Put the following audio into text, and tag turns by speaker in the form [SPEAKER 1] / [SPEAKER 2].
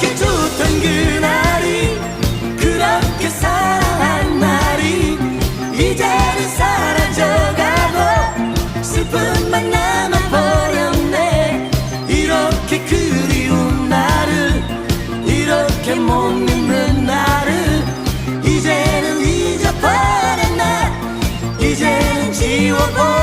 [SPEAKER 1] 그렇게 던 그날이 그렇게 사랑한 날이 이제는 사라져가고 슬픔만 남아버렸네. 이렇게 그리운 나를 이렇게 못 믿는 나를 이제는 잊어버렸나 이제는 지워버렸나